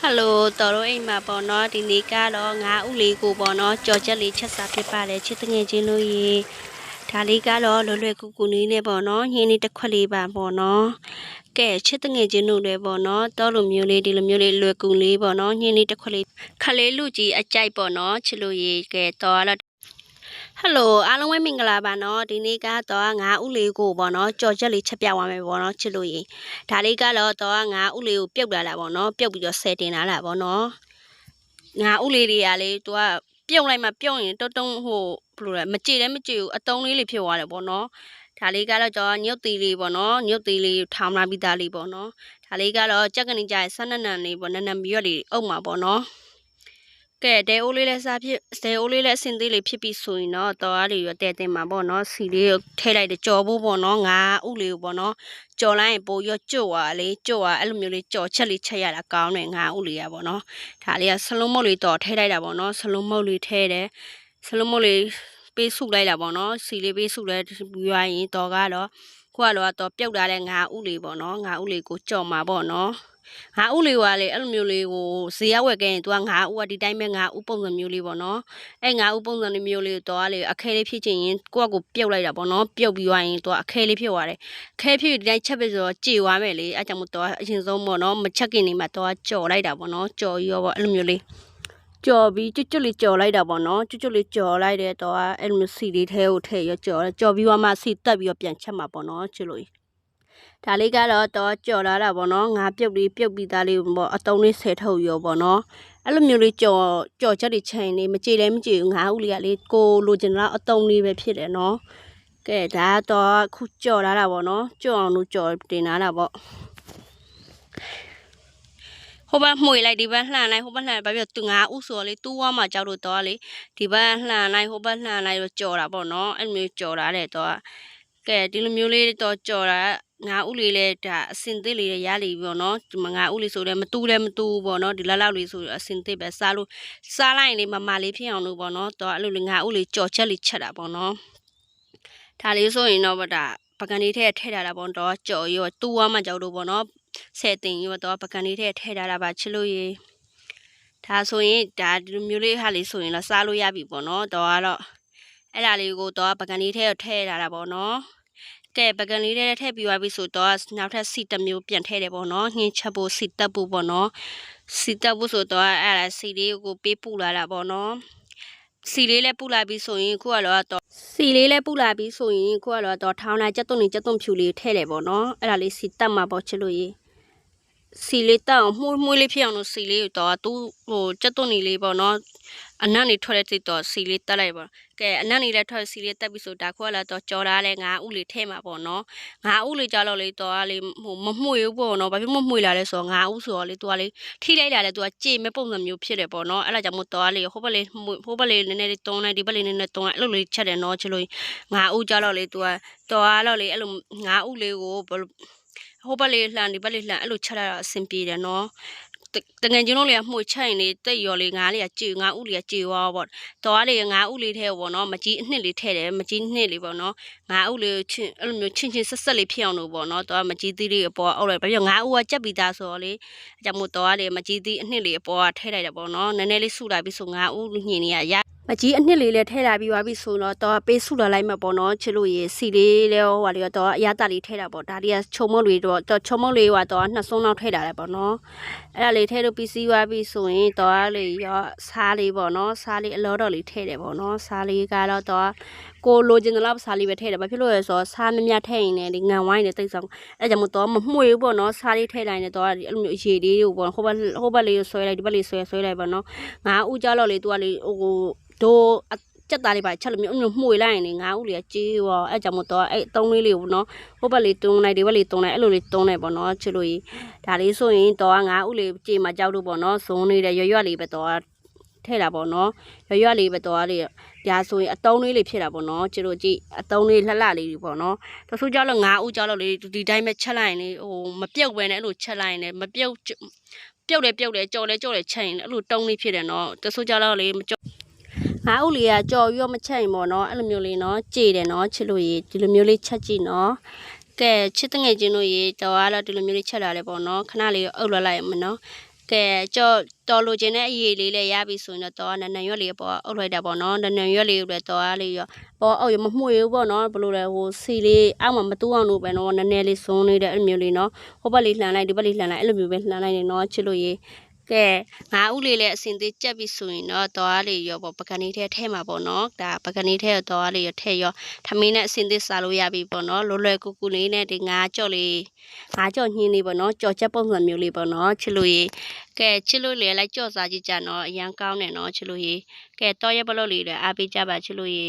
ဟယ်လိုတော်တို့အိမ်မှာပေါ့နော်ဒီနေ့ကတော့ငါးဥလေးကိုပေါ့နော်ကြော်ချက်လေးချက်စားဖြစ်ပါတယ်ချစ်တငယ်ချင်းတို့ရေဒါလေးကတော့လွယ်လွယ်ကူကူလေးနဲ့ပေါ့နော်ညင်းလေးတစ်ခွက်လေးပါပေါ့နော်ကဲချစ်တငယ်ချင်းတို့လည်းပေါ့နော်တော်လိုမျိုးလေးဒီလိုမျိုးလေးလွယ်ကူလေးပေါ့နော်ညင်းလေးတစ်ခွက်လေးခလေးလူကြီးအကြိုက်ပေါ့နော်ချစ်လို့ရေကဲတော်ကတော့ဟယ် လိုအားလုံးပဲမင်္ဂလာပါနော်ဒီနေ့ကတော့ငါဥလေးကိုပေါ့နော်ကြော်ချက်လေးချက်ပြသွားမယ်ပေါ့နော်ချစ်လို့ရင်ဒါလေးကတော့တော့ငါဥလေးကိုပြုတ်လာတာပေါ့နော်ပြုတ်ပြီးတော့ဆယ်တင်လာတာပေါ့နော်ငါဥလေးတွေကလေသူကပြုတ်လိုက်မှပြုတ်ရင်တုံးတုံးဟိုဘယ်လိုလဲမကြည်လည်းမကြည်ဘူးအတုံးလေးလေးဖြစ်သွားတယ်ပေါ့နော်ဒါလေးကတော့ကျွန်တော်ညုတ်သေးလေးပေါ့နော်ညုတ်သေးလေးထောင်လာပြီးသားလေးပေါ့နော်ဒါလေးကတော့ကြက်ကနေကြရဆန်းနန်နန်လေးပေါ့နန်နန်မြွက်လေးအုပ်မှာပေါ့နော် ကဲဒဲအိုးလေးလည်းစားဖြစ်ဒဲအိုးလေးလည်းအစင်သေးလေးဖြစ်ပြီးဆိုရင်တော့တော်အားလေးရောတဲတင်မှာပေါ့နော်စီလေးကိုထည့်လိုက်တယ်ကြော်ဖို့ပေါ့နော်ငါဥလေးကိုပေါ့နော်ကြော်လိုက်ရင်ပိုရောကြွသွားလေကြွသွားအဲ့လိုမျိုးလေးကြော်ချက်လေးချက်ရတာကောင်းတယ်ငါဥလေးရပေါ့နော်ဒါလေးကဆလုံးမုတ်လေးတော်ထည့်လိုက်တာပေါ့နော်ဆလုံးမုတ်လေးထည့်တယ်ဆလုံးမုတ်လေးပေးစုလိုက်တာပေါ့နော်စီလေးပေးစုလိုက်ပြီးရရင်တော်ကတော့ခုကတော့တော့ပြုတ်လာတဲ့ငါဥလေးပေါ့နော်ငါဥလေးကိုကြော်မှာပေါ့နော် ငါဥလေးကလည်းအဲ့လိုမျိုးလေးကိုဈေးရွက်ကရင်သူကငါဥကဒီတိုင်းပဲငါဥပုံစံမျိုးလေးပေါ့နော်အဲ့ငါဥပုံစံမျိုးလေးကိုတော့လေအခဲလေးဖြစ်ချင်ရင်ကိုကကိုပြုတ်လိုက်တာပေါ့နော်ပြုတ်ပြီးွားရင်သူကအခဲလေးဖြစ်သွားတယ်ခဲဖြစ်ဒီတိုင်းချက်ပြီးဆိုတော့ကြေသွားမယ်လေအဲ့ကြောင့်မို့တော့အရင်ဆုံးပေါ့နော်မချက်ခင်နေမှာတော့ကြော်လိုက်တာပေါ့နော်ကြော်ပြီးရောပေါ့အဲ့လိုမျိုးလေးကြော်ပြီးကျွတ်ကျွတ်လေးကြော်လိုက်တာပေါ့နော်ကျွတ်ကျွတ်လေးကြော်လိုက်တဲ့တော့အဲ့လိုမျိုးစီလေးထဲကိုထည့်ရကြော်ကြော်ပြီးတော့မှစီတက်ပြီးတော့ပြန်ချက်မှာပေါ့နော်ချစ်လို့ ဒါလေးကတော့တော့ကြော်လာတာပေါ့နော်ငါပြုတ်လေးပြုတ်ပြီးသားလေးပေါ့အတုံးလေးဆယ်ထုတ်ရောပေါ့နော်အဲ့လိုမျိုးလေးကြော်ကြော်ချက်တွေချိန်နေမကြည်လည်းမကြည်ဘူးငါဥလေးကလေကိုလိုချင်တာအတုံးလေးပဲဖြစ်တယ်နော်ကဲဒါတော့ခုကြော်လာတာပေါ့နော်ကြော်အောင်လို့ကြော်တင်လာတာပေါ့ဟိုဘက်မှွေလိုက်ဒီဘက်လှန်လိုက်ဟိုဘက်လှန်ဘာဖြစ်သူငါဥဆိုလေတူဝါမှာကြောက်လို့တော့လေဒီဘက်လှန်လိုက်ဟိုဘက်လှန်လိုက်တော့ကြော်တာပေါ့နော်အဲ့လိုမျိုးကြော်လာတဲ့တော့ကဲဒီလိုမျိုးလေးတော့ကြော်တာ ငါဥလေးလဲဒါအစင်သစ်လေးရလိပြီပေါ့နော်ဒီမှာငါဥလေးဆိုလည်းမတူလည်းမတူဘူးပေါ့နော်ဒီလောက်လောက်လေးဆိုအစင်သစ်ပဲစားလို့စားလိုက်ရင်လေးမမလေးဖြစ်အောင်လို့ပေါ့နော်တော့အဲ့လိုလေးငါဥလေးကြော်ချက်လေးချက်တာပေါ့နော်ဒါလေးဆိုရင်တော့ဗဒါပကံလေးထဲထည့်ထားတာပေါ့တော့ကြော်ရောတူဝါမှကြောက်လို့ပေါ့နော်ဆယ်တင်ရောတော့ပကံလေးထဲထည့်ထားတာပါချစ်လို့ရေဒါဆိုရင်ဒါဒီလိုမျိုးလေးဟာလေးဆိုရင်တော့စားလို့ရပြီပေါ့နော်တော့ကတော့အဲ့ဒါလေးကိုတော့ပကံလေးထဲကိုထည့်လာတာပေါ့နော် ကဲပကံလေးထဲထည့်ပြီးသွားပြီဆိုတော့နောက်ထပ်စီတစ်မျိုးပြန်ထည့်တယ်ပေါ့နော်ညှင်းချက်ဖို့စီတက်ဖို့ပေါ့နော်စီတက်ဖို့ဆိုတော့အဲ့ဒါစီလေးကိုပေးပူလာတာပေါ့နော်စီလေးလည်းပူလာပြီဆိုရင်ခုကတော့တော့စီလေးလည်းပူလာပြီဆိုရင်ခုကတော့တော့ထောင်းလိုက်ကြက်သွန်နေကြက်သွန်ဖြူလေးထည့်တယ်ပေါ့နော်အဲ့ဒါလေးစီတက်မှာပေါ့ချစ်လို့ရေ စီလေးတောက်မှုမှုလေးဖြစ်အောင်လို့စီလေးကိုတော့သူဟိုကြက်သွန်နေလေးပေါ့နော်အနံ့နေထွက်တဲ့တိတ်တော့စီလေးတက်လိုက်ပါကဲအနံ့နေလည်းထွက်စီလေးတက်ပြီဆိုဒါခွက်လာတော့ကြော်ထားလဲငါဥလေးထဲမှာပေါ့နော်ငါဥလေးကြောက်လို့လေတော့လေဟိုမမှုေဘူးပေါ့နော်ဘာဖြစ်မမှုေလာလဲဆိုတော့ငါဥဆိုတော့လေသူကလေထိလိုက်တာလေသူကကြေမဲ့ပုံစံမျိုးဖြစ်တယ်ပေါ့နော်အဲ့ဒါကြောင့်မို့တော့လေဟိုဘက်လေးဟိုဘက်လေးနည်းနည်းလေးတုံးလိုက်ဒီဘက်လေးနည်းနည်းတုံးလိုက်အဲ့လိုလေးချက်တယ်နော်ချလို့ငါဥကြောက်လို့လေသူကတော်ရတော့လေအဲ့လိုငါဥလေးကိုဘယ်လို ဟိုဘက်လေးလှန်ဒီဘက်လေးလှန်အဲ့လိုချက်ရတာအဆင်ပြေတယ်နော်တငယ်ချင်းတို့လေးကမှုတ်ချိုင်နေတိတ်ရော်လေးငါးလေးကကြေငါးဥလေးကကြေသွားပေါ့တော်လေးငါးဥလေးထဲပေါ့နော်မကြီးအနှစ်လေးထဲတယ်မကြီးနှစ်လေးပေါ့နော်ငါးဥလေးချင်းအဲ့လိုမျိုးချင်းချင်းဆက်ဆက်လေးဖြစ်အောင်လို့ပေါ့နော်တော်မကြီးသီးလေးအပေါ်အောက်လိုက်ဘာဖြစ်ငါးဥကကြက်ပြီးသားဆိုတော့လေအကြောင်းမို့တော်လေးမကြီးသီးအနှစ်လေးအပေါ်ကထဲလိုက်တယ်ပေါ့နော်နည်းနည်းလေးဆူလာပြီးဆိုငါးဥညင်နေရရ မကြီးအနှစ်လေးလည်းထဲလာပြီးသွားပြီဆိုတော့တော့ပေးဆုလာလိုက်မှာပေါ့နော်ချစ်လို့ရေစီလေးလဲဟိုဟာလေးတော့အရတာလေးထဲတာပေါ့ဒါလေးကချုံမုတ်လေးတော့တော့ချုံမုတ်လေးကတော့နှစ်စုံလောက်ထဲတာလေပေါ့နော်အဲ့ဒါလေးထဲလို့ပြီးစီးသွားပြီဆိုရင်တော့လေးရောစားလေးပေါ့နော်စားလေးအလောတော်လေးထဲတယ်ပေါ့နော်စားလေးကတော့တော့ကိုလိုချင်တဲ့လောက်စားလေးပဲထဲတယ်ဘာဖြစ်လို့လဲဆိုတော့စားမမြတ်ထဲရင်လည်းဒီငံဝိုင်းနဲ့တိတ်ဆောင်အဲ့ကြောင့်မို့တော့မမှုေဘူးပေါ့နော်စားလေးထဲတိုင်းနဲ့တော့အဲ့လိုမျိုးရေလေးကိုပေါ့ဟိုဘက်ဟိုဘက်လေးကိုဆွဲလိုက်ဒီဘက်လေးဆွဲဆွဲလိုက်ပေါ့နော်ငါဥကြောက်တော့လေသူကလေဟိုဒိုစက်သားလေးပါချက်လို့မျိုးမျိုးမှုေလိုက်ရင်လေငါဥလေးကကြေးရောအဲ့ကြောင့်မို့တော့အဲ့အတုံးလေးလေးကိုနော်ဟိုဘက်လေးတွန်းလိုက်ဒီဘက်လေးတွန်းလိုက်အဲ့လိုလေးတွန်းလိုက်ပေါ့နော်ချစ်လို့ကြီးဒါလေးဆိုရင်တော့ငါဥလေးကြေးမှာကြောက်လို့ပေါ့နော်ဇုံလေးတဲ့ရွရွလေးပဲတော့ထဲတာပေါ့နော်ရွရွလေးပဲတော့လေးဒါဆိုရင်အတုံးလေးလေးဖြစ်တာပေါ့နော်ချစ်လို့ကြည့်အတုံးလေးလှလှလေးတွေပေါ့နော်တဆူကြောက်လို့ငါဥကြောက်လို့လေဒီတိုင်းပဲချက်လိုက်ရင်လေဟိုမပြုတ်ပဲနဲ့အဲ့လိုချက်လိုက်ရင်လေမပြုတ်ပြုတ်တယ်ပြုတ်တယ်ကြော်လဲကြော်တယ်ချက်ရင်အဲ့လိုတုံးလေးဖြစ်တယ်နော်တဆူကြောက်လို့လေမကြော် ငါးဦးလေးကကြော်ရောမချက်ရင်ပေါ့နော်အဲ့လိုမျိုးလေးနော်ကြည်တယ်နော်ချစ်လို့ရေဒီလိုမျိုးလေးချက်ကြည့်နော်ကဲချစ်တငယ်ချင်းတို့ရေတော်ကတော့ဒီလိုမျိုးလေးချက်လာတယ်ပေါ့နော်ခဏလေးအုပ်လွှတ်လိုက်မနော်ကဲကြော့တော်လိုချင်တဲ့အရေးလေးလည်းရပြီဆိုရင်တော့တော့နန်းနန်းရွက်လေးပေါ့အုပ်လိုက်တာပေါ့နော်နန်းနန်းရွက်လေးကိုလည်းတော့လေးရောပေါ့အောက်ရမမှုရဘူးပေါ့နော်ဘယ်လိုလဲဟိုစီလေးအောက်မှာမတူအောင်လို့ပဲနော်နည်းနည်းလေးစွန်းနေတဲ့အဲ့လိုမျိုးလေးနော်ဟိုဘက်လေးလှန်လိုက်ဒီဘက်လေးလှန်လိုက်အဲ့လိုမျိုးပဲလှန်လိုက်နေနော်ချစ်လို့ရေး ကဲငါဥလေးလည်းအစင်သေးကြက်ပြီဆိုရင်တော့တော့လေးရောပေါ့ပကနီထဲထဲမှာပေါ့နော်ဒါပကနီထဲတော့လေးရောထဲရောထမင်းနဲ့အစင်သေးစားလို့ရပြီပေါ့နော်လွယ်လွယ်ကူကူလေးနဲ့ဒီငါကြော့လေးငါကြော့ညင်းလေးပေါ့နော်ကြော်ချက်ပုံစံမျိုးလေးပေါ့နော်ချစ်လို့ရေးကဲချစ်လို့လေလိုက်ကြော့စားကြည့်ကြနော်အရန်ကောင်းတယ်နော်ချစ်လို့ရေကဲတော့ရပလို့လေလည်းအားပေးကြပါချစ်လို့ရေ